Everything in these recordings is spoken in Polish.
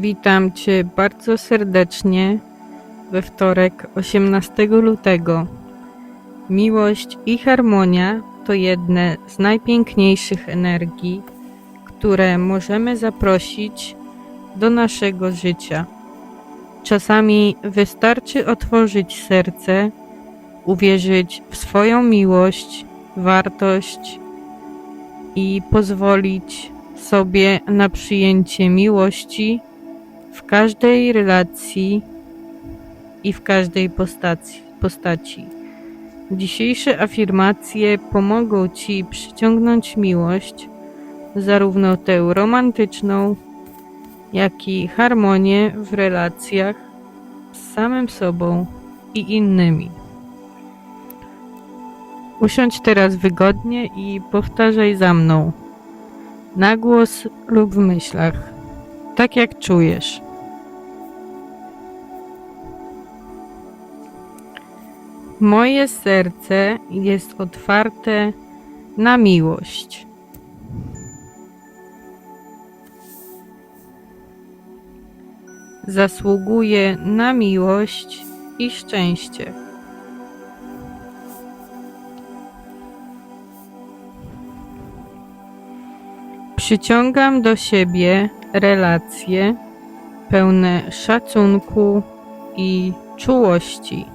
Witam Cię bardzo serdecznie we wtorek 18 lutego. Miłość i harmonia to jedne z najpiękniejszych energii, które możemy zaprosić do naszego życia. Czasami wystarczy otworzyć serce, uwierzyć w swoją miłość, wartość i pozwolić sobie na przyjęcie miłości w każdej relacji i w każdej postaci. postaci. Dzisiejsze afirmacje pomogą Ci przyciągnąć miłość, zarówno tę romantyczną, jak i harmonię w relacjach z samym sobą i innymi. Usiądź teraz wygodnie i powtarzaj za mną. Na głos lub w myślach, tak jak czujesz. Moje serce jest otwarte na miłość. Zasługuję na miłość i szczęście. Przyciągam do siebie relacje pełne szacunku i czułości.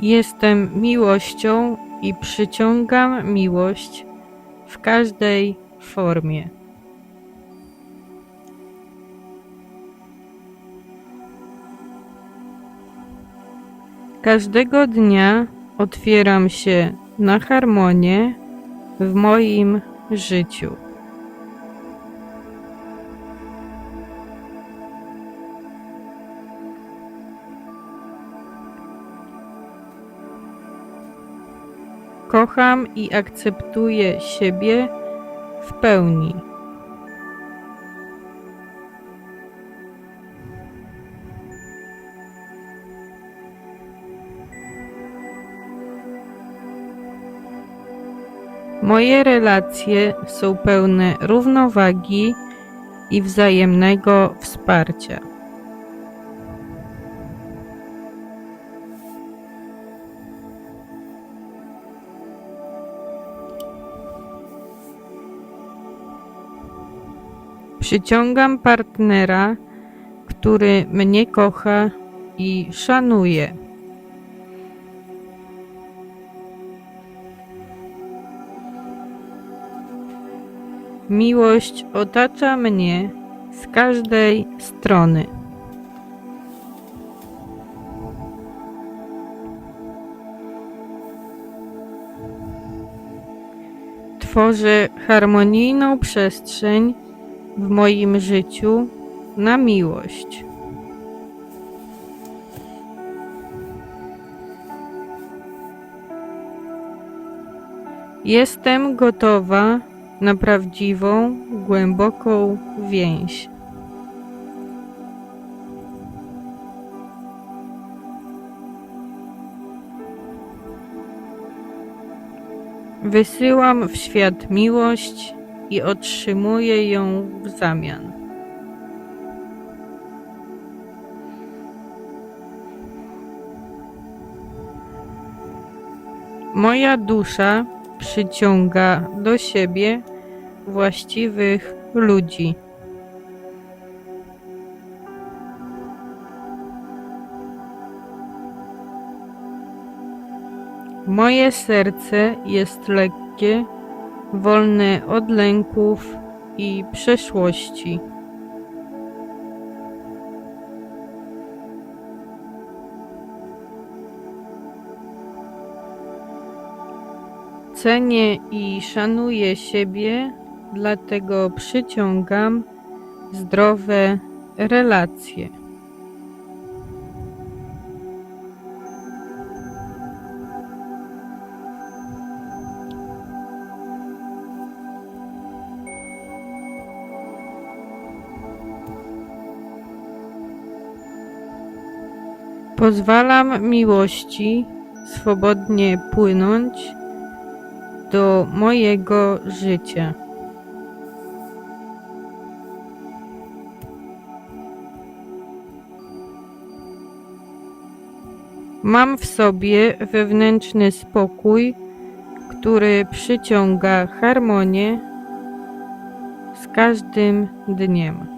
Jestem miłością i przyciągam miłość w każdej formie. Każdego dnia otwieram się na harmonię w moim życiu. Kocham i akceptuję siebie w pełni. Moje relacje są pełne równowagi i wzajemnego wsparcia. Przyciągam partnera, który mnie kocha i szanuje. Miłość otacza mnie z każdej strony. Tworzę harmonijną przestrzeń w moim życiu na miłość. Jestem gotowa na prawdziwą, głęboką więź. Wysyłam w świat miłość i otrzymuję ją w zamian. Moja dusza przyciąga do siebie właściwych ludzi. Moje serce jest lekkie, wolne od lęków i przeszłości. Cenię i szanuję siebie, dlatego przyciągam zdrowe relacje. Pozwalam miłości swobodnie płynąć do mojego życia. Mam w sobie wewnętrzny spokój, który przyciąga harmonię z każdym dniem.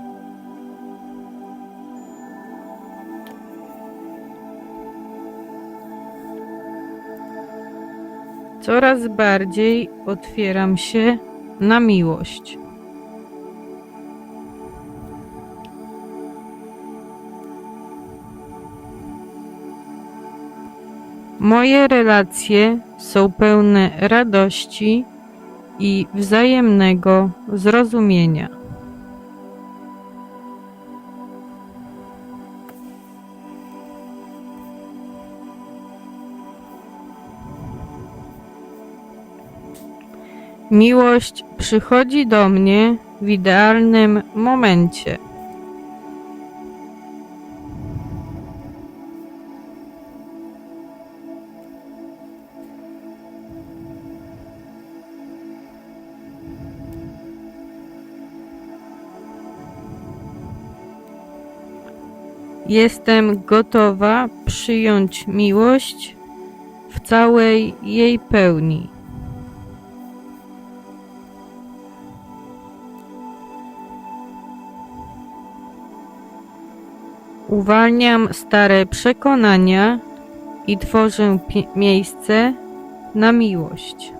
Coraz bardziej otwieram się na miłość. Moje relacje są pełne radości i wzajemnego zrozumienia. Miłość przychodzi do mnie w idealnym momencie. Jestem gotowa przyjąć miłość w całej jej pełni. Uwalniam stare przekonania i tworzę miejsce na miłość.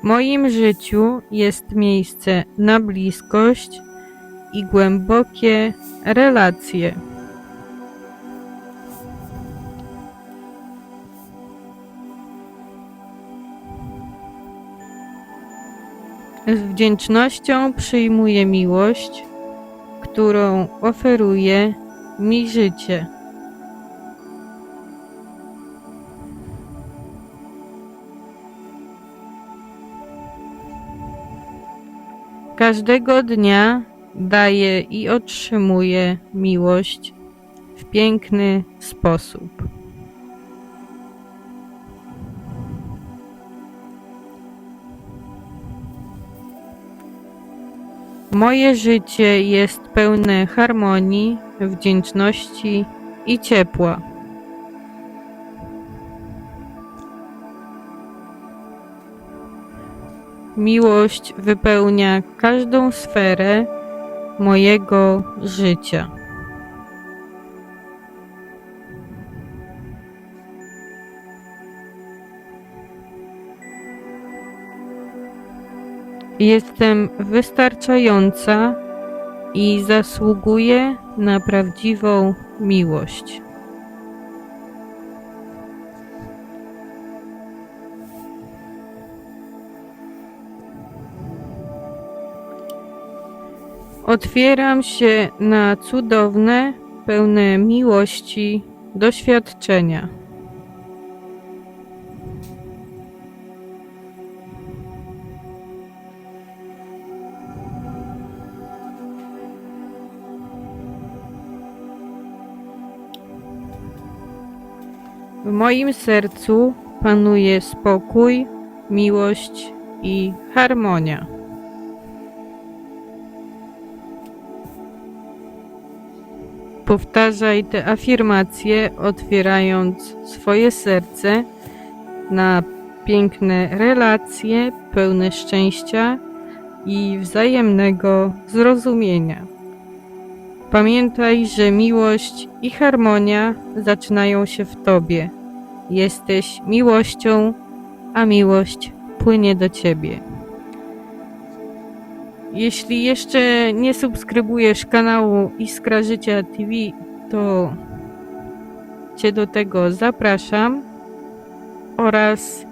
W moim życiu jest miejsce na bliskość i głębokie relacje. Z wdzięcznością przyjmuję miłość, którą oferuje mi życie. Każdego dnia daję i otrzymuję miłość w piękny sposób. Moje życie jest pełne harmonii, wdzięczności i ciepła. Miłość wypełnia każdą sferę mojego życia. Jestem wystarczająca i zasługuję na prawdziwą miłość. Otwieram się na cudowne, pełne miłości doświadczenia. W moim sercu panuje spokój, miłość i harmonia. Powtarzaj te afirmacje, otwierając swoje serce na piękne relacje, pełne szczęścia i wzajemnego zrozumienia. Pamiętaj, że miłość i harmonia zaczynają się w Tobie. Jesteś miłością, a miłość płynie do Ciebie. Jeśli jeszcze nie subskrybujesz kanału Iskra Życia TV, to Cię do tego zapraszam oraz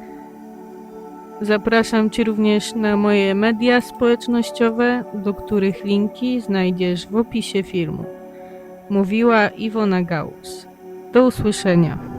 zapraszam Cię również na moje media społecznościowe, do których linki znajdziesz w opisie filmu. Mówiła Iwona Gauss. Do usłyszenia.